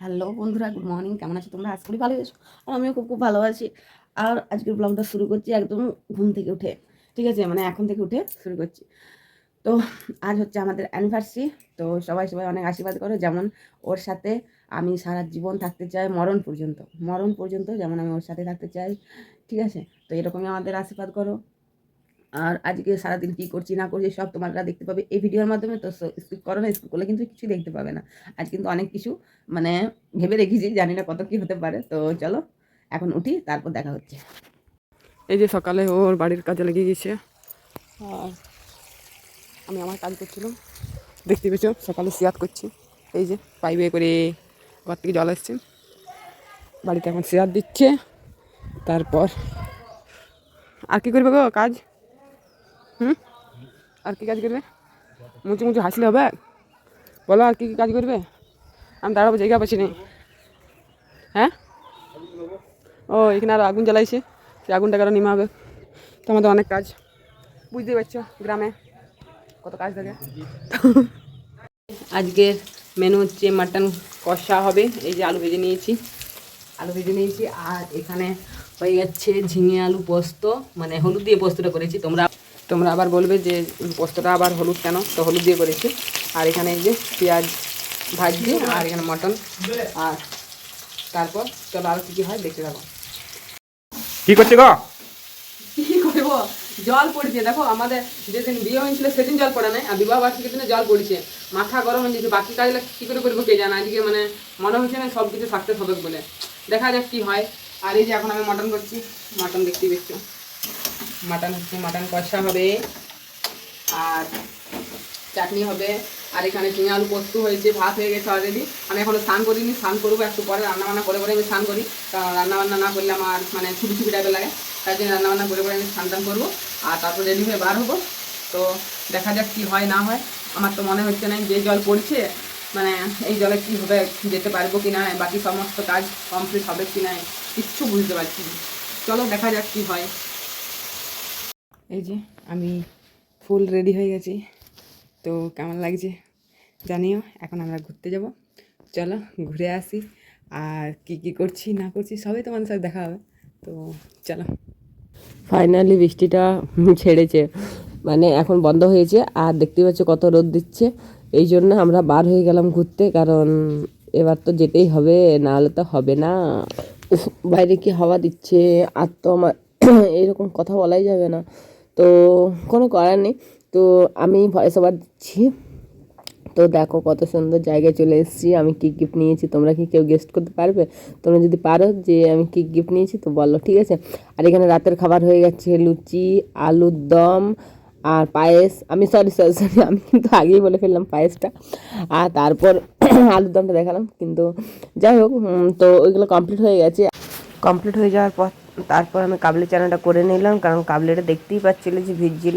Hello বন্ধুরা good morning কেমন আছো তোমরা? আজ করি ভালো আছো। আর আমিও খুব খুব ভালো আছি। আর আজকের ব্লগটা শুরু করছি একদম ঘুম থেকে উঠে। ঠিক আছে? মানে এখন থেকে উঠে শুরু করছি। তো আজ হচ্ছে আমাদের অ্যানিভার্সারি তো সবাই সবাই অনেক আশীর্বাদ করো। যেমন ওর সাথে আমি সারা জীবন থাকতে চাই মরণ পর্যন্ত। মরণ পর্যন্ত যেমন আমি ওর সাথে থাকতে চাই। ঠিক আছে? তো এরকমই আমাদের আশীর্বাদ করো। আর আজকে সারাদিন কী করছি না করছি সব তোমরা দেখতে পাবে এই ভিডিওর মাধ্যমে। তো স্কিপ করো না স্কিপ করলে কিন্তু কিছুই দেখতে পাবে না। আজ কিন্তু অনেক কিছু মানে ভেবে রেখেছি জানি না কত কী হতে পারে। তো চলো এখন উঠি তারপর দেখা হচ্ছে। এই যে সকালে ওর বাড়ির কাজে লেগে গেছে আর আমি আমার কাজ করছিলাম। দেখতে পেয়েছ সকালে সিয়াত করছি। এই যে পাইপে করে ঘর থেকে জল আসছে। বাড়িতে এখন সিয়াত দিচ্ছে। তারপর আর কি করবে গো কাজ? হুম? আর কি কাজ করবে? মুচু মুচু হাসলে হবে? বলো আর কি কি কাজ করবে? আমি দাঁড়াবো, জায়গা পাচ্ছি নেই হ্যাঁ? ও, এখানে আরও আগুন জ্বালাইছে। সেই আগুনটা কারও নিমা হবে তো আমাদের অনেক কাজ। বুঝতেই পারছ, গ্রামে কত কাজ থাকে। আজকের মেনু হচ্ছে মাটন কষা হবে। এই যে আলু ভেজে নিয়েছি। আলু ভেজে নিয়েছি, আর এখানে হয়ে যাচ্ছে ঝিঙে আলু পোস্ত মানে হলুদ দিয়ে পোস্তটা করেছি। তোমরা তোমরা আবার বলবে যে পোস্তটা আবার হলুদ কেন? তো হলুদ দিয়ে করেছি। আর এখানে এই যে পেঁয়াজ ভাজছি আর এখানে মটন। আর তারপর চলো আর কী কী হয় দেখতে থাকো। কি করছে গো? কি করব? জল পড়ছে। দেখো আমাদের যেদিন বিয়ে হয়েছিল সেদিন জল পড়ে নাই আর বিবাহ বার্ষিকীর দিনে জল পড়ছে। মাথা গরম হয়ে যাচ্ছে বাকি কাজগুলো কি করে করব কে জানে? আজকে মানে মনে হচ্ছে না সব কিছু সাকসেস হবে বলে। দেখা যাক কি হয়। আর এই যে এখন আমি মাটন করছি। মাটন দেখতে পেয়েছ মাটন হচ্ছে, মাটন কষা হবে, আর চাটনি হবে, আর এখানে ঝিঙে আলু পোস্ত হয়েছে, ভাত হয়ে গেছে অলরেডি আমি এখনও স্নান করিনি, স্নান করব, একটু পরে রান্নাবান্না করে করে আমি স্নান করি। কারণ রান্নাবান্না না করলে আমার মানে ছুটি ছুটি টাইপের লাগে। তাই জন্য রান্নাবান্না করে করে আমি স্নান টান করব, আর তারপর রেডি হয়ে বার হব। তো দেখা যাক কি হয়, না হয়। আমার তো মনে হচ্ছে না যে জল পড়ছে মানে এই জলে কি হবে যেতে পারব কি না, বাকি সমস্ত কাজ কমপ্লিট হবে কি না, কিচ্ছু বুঝতে পারছি চলো দেখা যাক কি হয়। এই যে, আমি ফুল রেডি হয়ে গেছি। তো কেমন লাগছে জানিও, এখন আমরা ঘুরতে যাব। চলো, ঘুরে আসি। আর কি কি করছি, না করছি, সবই তোমাদের সাথে দেখা হবে। তো চলো। ফাইনালি বৃষ্টিটা ছেড়েছে। মানে এখন বন্ধ হয়েছে, আর দেখতে পাচ্ছ কত রোদ দিচ্ছে। এই জন্য আমরা বার হয়ে গেলাম ঘুরতে, কারণ এবার তো যেতেই হবে না হলে তো হবে না। বাইরে কি হাওয়া দিচ্ছে, আর তো আমার এরকম কথা বলাই যাবে না। তো কোনো করার নেই। তো আমি ভয়েস ওভার দিচ্ছি। তো দেখো কত সুন্দর জায়গায় চলে এসেছি। আমি কি গিফট নিয়েছি? তোমরা কি কেউ গেস্ট করতে পারবে? তোমরা যদি পারো যে আমি কি গিফট নিয়েছি, তো বলো, ঠিক আছে? আর এখানে রাতের খাবার হয়ে গেছে, লুচি, আলুর দম আর পায়েস। আমি সরি সরি সরি আমি কিন্তু আগেই বলে ফেললাম পায়েসটা। আর তারপর আলুর দমটা দেখালাম, কিন্তু যাই হোক তো ওইগুলো কমপ্লিট হয়ে গেছে। কমপ্লিট হয়ে যাওয়ার পর তারপর আমি কাবলি চানাটা করে নিলাম, কারণ কাবলিটা দেখতেই পাচ্ছিলে যে ভিজছিল।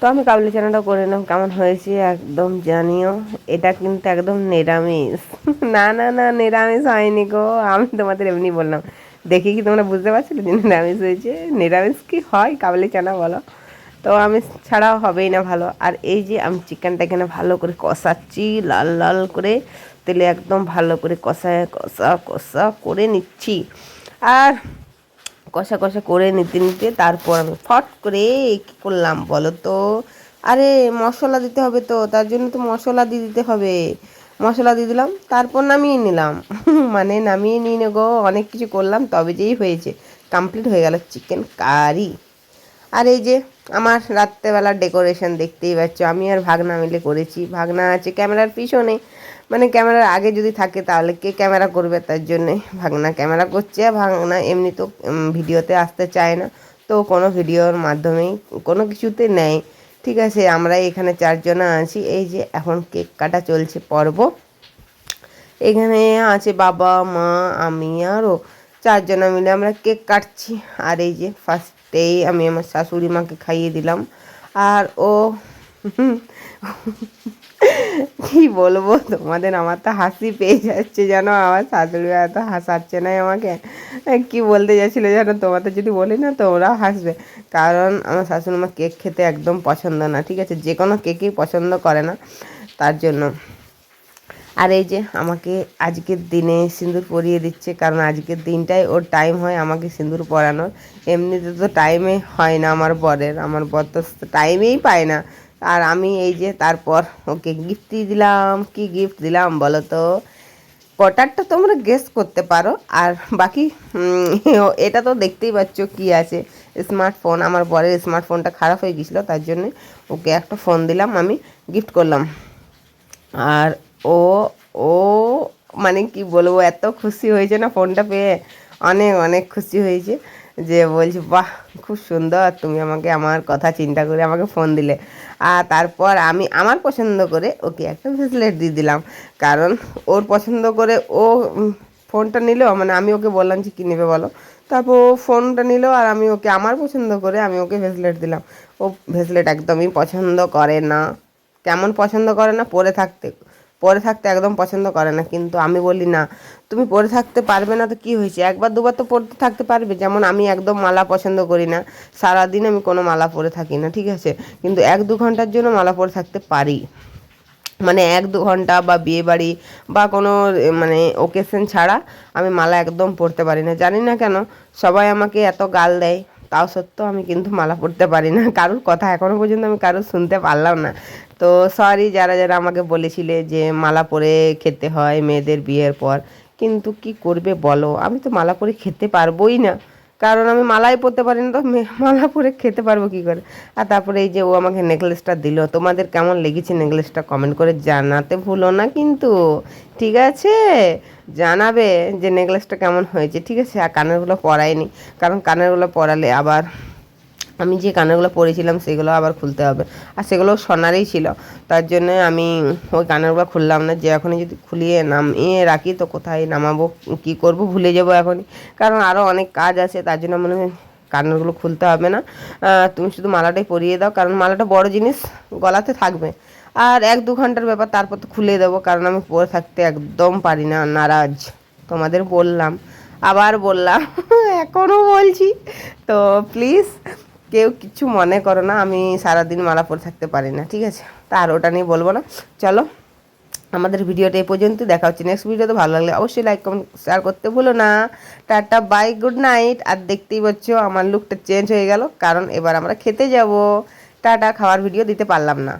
তো আমি কাবলি চানাটা করে নিলাম, কেমন হয়েছে একদম জানিও, এটা কিন্তু একদম নিরামিষ। না না না, নিরামিষ হয়নি গো, আমি তোমাদের এমনি বললাম। দেখে কি তোমরা বুঝতে পারছিলে যে নিরামিষ হয়েছে? নিরামিষ কি হয় কাবলি চানা বলো। তো আমি ছাড়াও হবেই না ভালো। আর এই যে আমি চিকেনটা এখানে ভালো করে কষাচ্ছি, লাল লাল করে, তেলে একদম ভালো করে কষায় কষা কষা করে নিচ্ছি। আর কষা কষা করে নিতে নিতে তারপর আমি ফট করে কী করলাম বলো তো আরে মশলা দিতে হবে তো, তার জন্য তো মশলা দিয়ে দিতে হবে। মশলা দিয়ে দিলাম, তারপর নামিয়ে নিলাম। মানে নামিয়ে নিয়ে নে গো অনেক কিছু করলাম, তবে যেই হয়েছে কমপ্লিট হয়ে গেল চিকেন কারি। আর এই যে আমার রাত্রেবেলার ডেকোরেশন দেখতেই পাচ্ছ, আমি আর ভাগনা মিলে করেছি। ভাগনা আছে ক্যামেরার পিছনে। মানে ক্যামেরার আগে যদি থাকে তাহলে কে ক্যামেরা করবে তার জন্যে? ভাগনা ক্যামেরা করছে আর ভাগনা এমনি তো ভিডিওতে আসতে চায় না। তো কোনো ভিডিওর মাধ্যমেই কোনো কিছুতে নেয়। ঠিক আছে আমরা এখানে চারজন আছি। এই যে এখন কেক কাটা চলছে পর্ব। এখানে আছে বাবা, মা, আমি আরও চারজনা মিলে আমরা কেক কাটছি। আর এই যে ফার্স্টেই আমি আমার শাশুড়ি মাকে খাইয়ে দিলাম। আর ও, কি বলব, তোমাদের আমার তো হাসি পেয়ে যাচ্ছে যেন আমার শাশুড়ি এত হাসাচ্ছে না আমাকে। কি বলতে যাচ্ছিল যেন তোমাদের যদি বলি না তো তোমরাও হাসবে। কারণ আমার শাশুড়ি মা কেক খেতে একদম পছন্দ না, ঠিক আছে? যে কোনো কেকই পছন্দ করে না, তার জন্য। আর এই যে আমাকে আজকের দিনে সিঁদুর পরিয়ে দিচ্ছে, কারণ আজকের দিনটাই ওর টাইম হয় আমাকে সিঁদুর পরানোর। এমনিতে তো টাইমে হয় না আমার বরের, আমার বর তো টাইমেই পায় না। আর আমি এই যে তারপর ওকে গিফট দিলাম, কি গিফট দিলাম বলো তো? কটারটা তোমরা গেস করতে পারো। আর বাকি এটা তো দেখতেই পাচ্ছ কি আছে। স্মার্টফোন আমার বরের স্মার্টফোনটা খারাপ হয়ে গেছিল তার জন্য ওকে একটা ফোন দিলাম, আমি গিফট করলাম। আর ও ও মানে কি বলব, এত খুশি হয়েছে না ফোনটা পেয়ে, অনেক অনেক খুশি হয়েছে যে বলছি, বাহ, খুব সুন্দর, তুমি আমাকে আমার কথা চিন্তা করে আমাকে ফোন দিলে। আর তারপর আমি আমার পছন্দ করে ওকে একটা ব্রেসলেট দিয়ে দিলাম। কারণ ওর পছন্দ করে ও ফোনটা নিল মানে আমি ওকে বললাম যে, কী নেবে বলো? তারপর ও ফোনটা নিল আর আমি ওকে আমার পছন্দ করে আমি ওকে ভেসলেট দিলাম। ও ভেসলেট একদমই পছন্দ করে না। কেমন পছন্দ করে না, পরে থাকতে পরে থাকতে একদম পছন্দ করে না। কিন্তু আমি বলি, না, তুমি পরে থাকতে পারবে না তো কি হয়েছে? একবার দুবার তো পরতে থাকতে পারবে। যেমন আমি একদম মালা পছন্দ করি না। সারাদিন আমি কোনো মালা পরে থাকি না, ঠিক আছে? কিন্তু এক দু ঘণ্টার জন্য মালা পরে থাকতে পারি। মানে এক দু ঘণ্টা বা বিয়ে বাড়ি বা কোনো মানে ওকেশন ছাড়া আমি মালা একদম পরতে পারি না। জানি না কেন, সবাই আমাকে এত গাল দেয়। তাও সত্ত্বেও আমি কিন্তু মালা পড়তে পারি না। কারোর কথা এখনও পর্যন্ত আমি কারোর শুনতে পারলাম না। তো সরি যারা যারা আমাকে বলেছিলে যে মালা পরে খেতে হয় মেয়েদের বিয়ের পর। কিন্তু কি করবে বলো? আমি তো মালা পরে খেতে পারবোই না। কারণ আমি মালাই পরতে পারি না তো মালা পরে খেতে পারব কি করে? আর তারপরে এই যে ও আমাকে নেকলেসটা দিল, তোমাদের কেমন লেগেছে নেকলেসটা কমেন্ট করে জানাতে ভুলো না কিন্তু, ঠিক আছে? জানাবে যে নেকলেসটা কেমন হয়েছে, ঠিক আছে? আর কানেরগুলো পরাইনি, কারণ কানেরগুলো পরালে আবার আমি যে কানেরগুলো পরেছিলাম সেগুলো আবার খুলতে হবে। আর সেগুলো সোনারই ছিল। তার জন্য আমি ওই কানেরগুলো খুললাম না। যে এখনই যদি খুলিয়ে নামিয়ে রাখি তো কোথায় নামাবো? কি করব? ভুলে যাব এখনই। কারণ আরও অনেক কাজ আছে। তার জন্য মনে হয় কানেরগুলো খুলতে হবে না। তুমি শুধু মালাটাই পরিয়ে দাও। কারণ মালাটা বড় জিনিস, গলাতে থাকবে। আর এক দু ঘণ্টার ব্যাপার, তারপর তো খুলে দেবো। কারণ আমি পরে থাকতে একদম পারি না। নারাজ। তোমাদের বললাম। আবার বললাম। এখনও বলছি। তো প্লিজ কেউ কিছু মনে করো না, আমি সারাদিন মালা পরে থাকতে পারি না, ঠিক আছে? তা আর ওটা নিয়ে বলব না। চলো, আমাদের ভিডিওটা এই পর্যন্ত, দেখা হচ্ছে নেক্সট ভিডিওতে ভালো লাগলে অবশ্যই লাইক কমেন্ট শেয়ার করতে ভুলো না। টাটা বাই গুড নাইট আর দেখতেই পাচ্ছ, আমার লুকটা চেঞ্জ হয়ে গেল, কারণ এবার আমরা খেতে যাব। টাটা, খাওয়ার ভিডিও দিতে পারলাম না।